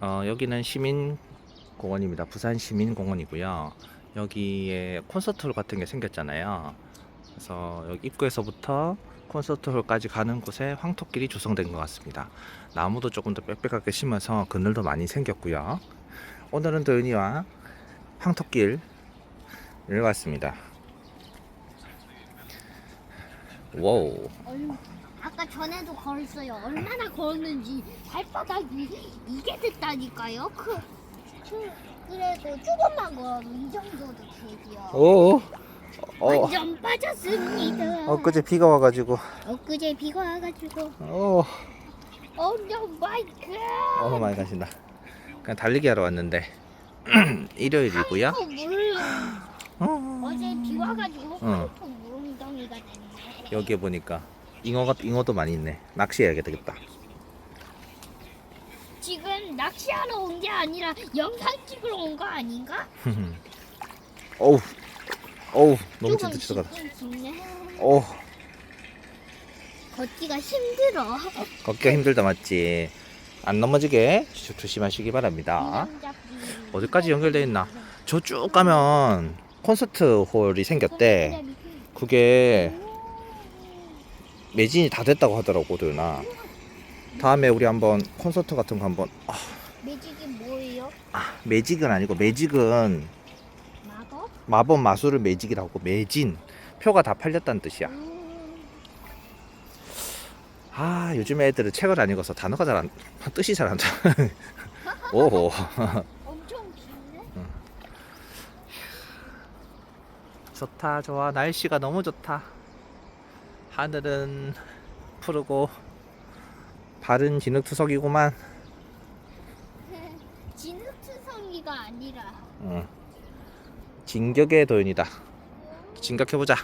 어, 여기는 시민공원입니다. 부산 시민공원이고요. 여기에 콘서트홀 같은 게 생겼잖아요. 그래서 여기 입구에서부터 콘서트홀까지 가는 곳에 황토길이 조성된 것 같습니다. 나무도 조금 더 빽빽하게 심어서 그늘도 많이 생겼고요. 오늘은 도윤이와 황토길 내려갔습니다. 와우. 얼- 아까 전에도 걸었어요. 얼마나 걸었는지 발바닥이 이게 됐다니까요. 그, 그 그래도 조금만 걸어도 이 정도도 되지요. 오. 어, 완전 빠졌습니다. 엊그제 비가 와가지고. 엊그제 비가 와가지고 오. 어 my god. 어 많이 가신다. 그냥 달리기 하러 왔는데 일요일이고요. 어, 물 어. 어제 비 와가지고 어. 황토 물웅덩이가 됐네. 여기에 보니까 잉어가 잉어도 많이 있네. 낚시해야 되겠다. 지금 낚시하러 온 게 아니라 영상 찍으러 온 거 아닌가? 어우, 어우, 너무 조금. 깊긴 깊네. 어, 걷기가 힘들어. 걷기가 힘들다 맞지? 안 넘어지게 조- 조심하시기 바랍니다. 어디까지 연결돼 있나? 저 쭉 가면 콘서트 홀이 생겼대. 그게 매진이 다 됐다고 하더라고, 도윤아. 다음에 우리 한번 콘서트 같은 거 한번 아, 매직이 뭐예요? 아, 매직은 아니고 매직은 마법? 마법 마술을 매직이라고 매진 표가 다 팔렸다는 뜻이야. 음, 아 요즘 애들은 책을 안 읽어서 단어가 잘 안 뜻이 잘 안 나. 오호 엄청 긴데? 좋다 좋아 날씨가 너무 좋다. 하늘은 푸르고 발은 진흙투석이구만. 진흙투성이가 아니라 응. 진격의 도윤이다. 진격해보자.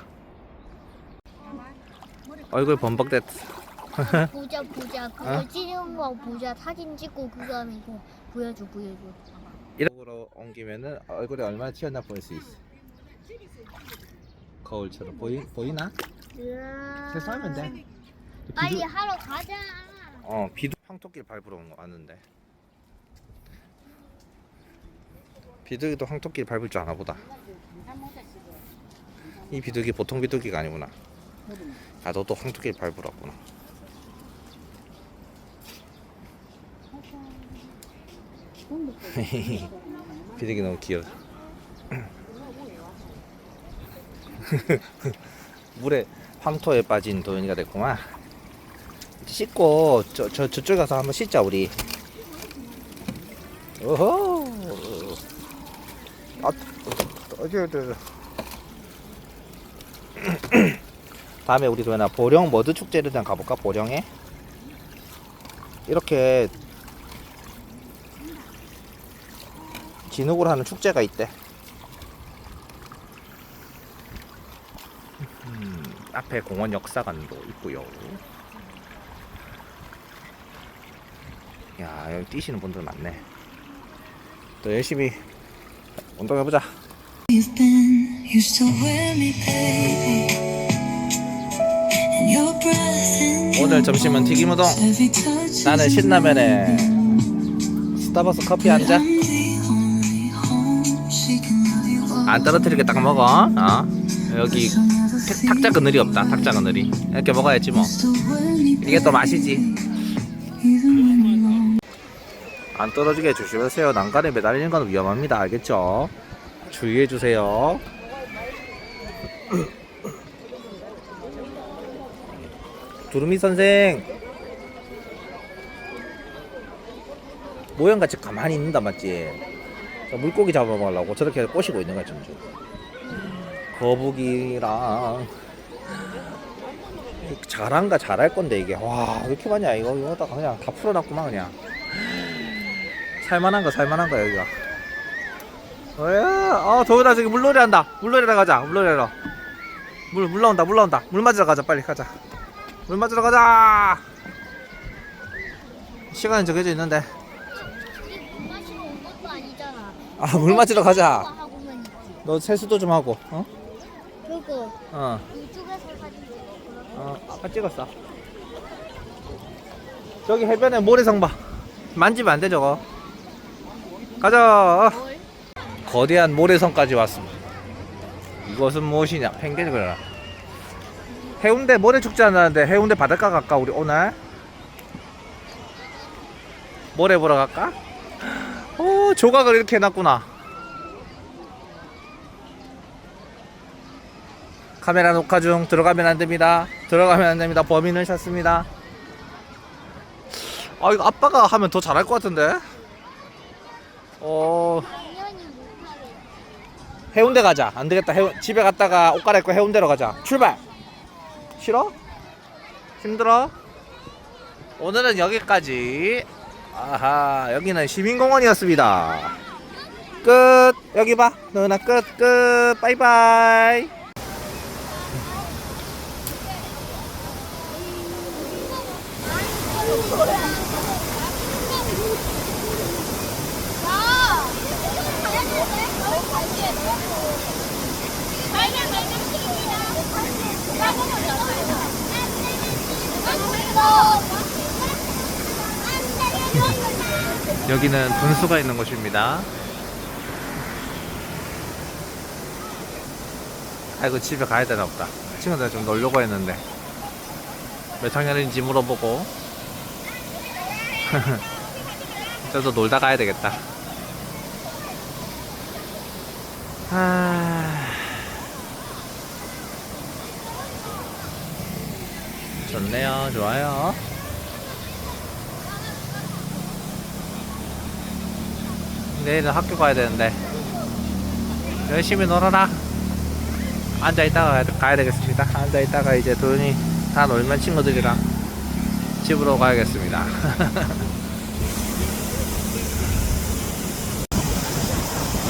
얼굴 범벅됐. 보자 보자 그거 어? 찍은 거 보자 사진 찍고 그 다음에 이거 보여줘 보여줘 이쪽으로 옮기면은 얼굴이 얼마나 튀었나 볼수 있어. 거울처럼 보이 보이나? 세수 하면 돼. 빨리 하러 가자 어 비도 황토길 밟으러 온 거 아는데. 비둘기도 황토길 밟을 줄 아나 보다. 이 비둘기 보통 비둘기가 아니구나. 아 너도 황토길 밟으러 왔구나. 비둘기 너무 귀여워. 물에 황토에 빠진 도연이가 됐구만. 씻고 저, 저 저쪽 가서 한번 씻자 우리. 오호. 아, 어디 어디. 다음에 우리 도연아 보령 머드 축제를 좀 가볼까 보령에? 이렇게 진흙으로 하는 축제가 있대. 앞에 공원 역사관도 있고요. 야 여기 뛰시는 분들 많네. 또 열심히 운동해보자. 오늘 점심은 튀김우동. 나는 신라면에 스타벅스 커피 한 잔. 안 떨어뜨리게 딱 먹어. 어? 여기 탁- 탁자 그늘이 없다. 탁자 그늘이. 이렇게 먹어야지 뭐. 이게 또 맛이지. 안 떨어지게 조심하세요. 난간에 매달리는 건 위험합니다. 알겠죠? 주의해 주세요. 두루미 선생 모형같이 가만히 있는다 맞지? 저 물고기 잡아먹으려고 저렇게 꼬시고 있는 거지 지금. 거북이랑 잘한가 잘할 건데 이게. 와왜 이렇게 많냐 이거 이거 다 그냥 다 풀어놨구만 그냥. 살만한 거 살만한 거 여기가. 뭐야 어 도우다 저기 물놀이 한다. 물놀이하러 가자 물놀이하러 물, 물 나온다 물 나온다. 물 맞으러 가자 빨리 가자. 물 맞으러 가자! 시간이 정해져 있는데. 우리 물 마시러 온 것도 아니잖아. 아물 맞으러 가자. 있지. 너 세수도 좀 하고 어? 그리고 어, 이쪽에서 사진 찍어 어 아까 찍었어 저기 해변에 모래성 봐 만지면 안 돼 저거 가자. 뭘? 거대한 모래성까지 왔습니다. 이것은 무엇이냐? 펭귄 그려라. 해운대 모래 축제 한다는데 해운대 바닷가 갈까 우리 오늘? 모래 보러 갈까? 오 조각을 이렇게 해놨구나. 카메라 녹화 중 들어가면 안 됩니다. 들어가면 안 됩니다. 범인을 찾습니다. 아 이거 아빠가 하면 더 잘할 것 같은데? 어. 해운대 가자. 안 되겠다. 해운, 집에 갔다가 옷 갈아입고 해운대로 가자. 출발. 싫어? 힘들어? 오늘은 여기까지. 아하, 여기는 시민공원이었습니다. 끝. 여기 봐. 누나 끝, 끝. 바이바이. 여기는 분수가 있는 곳입니다. 아이고 집에 가야 되나 보다. 친구들 좀 놀려고 했는데 몇 학년인지 물어보고 저도 놀다 가야 되겠다. 아... 좋네요, 좋아요. 내일은 학교 가야 되는데 열심히 놀아라. 앉아 있다가 가야 되겠습니다. 앉아 있다가 이제 돈이 다 놀면 친구들이랑 집으로 가야겠습니다.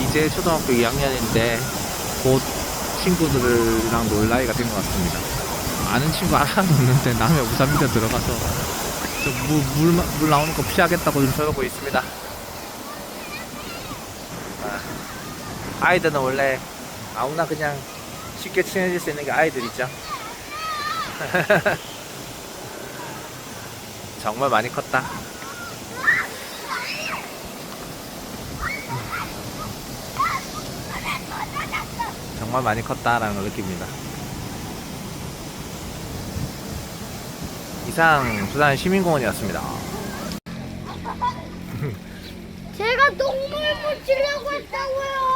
이제 초등학교 2학년인데 곧 친구들이랑 놀 나이가 된 것 같습니다. 아는 친구 하나도 없는데 남의 우산 밑에 들어가서 저 물, 물, 마- 물 나오는 거 피하겠다고 좀 저러고 있습니다. 아이들은 원래 아무나 그냥 쉽게 친해질 수 있는 게 아이들이죠. 정말 많이 컸다. 정말 많이 컸다라는 걸 느낍니다. 이상 부산 시민공원이었습니다. 제가 똥물 붙이려고 했다고요.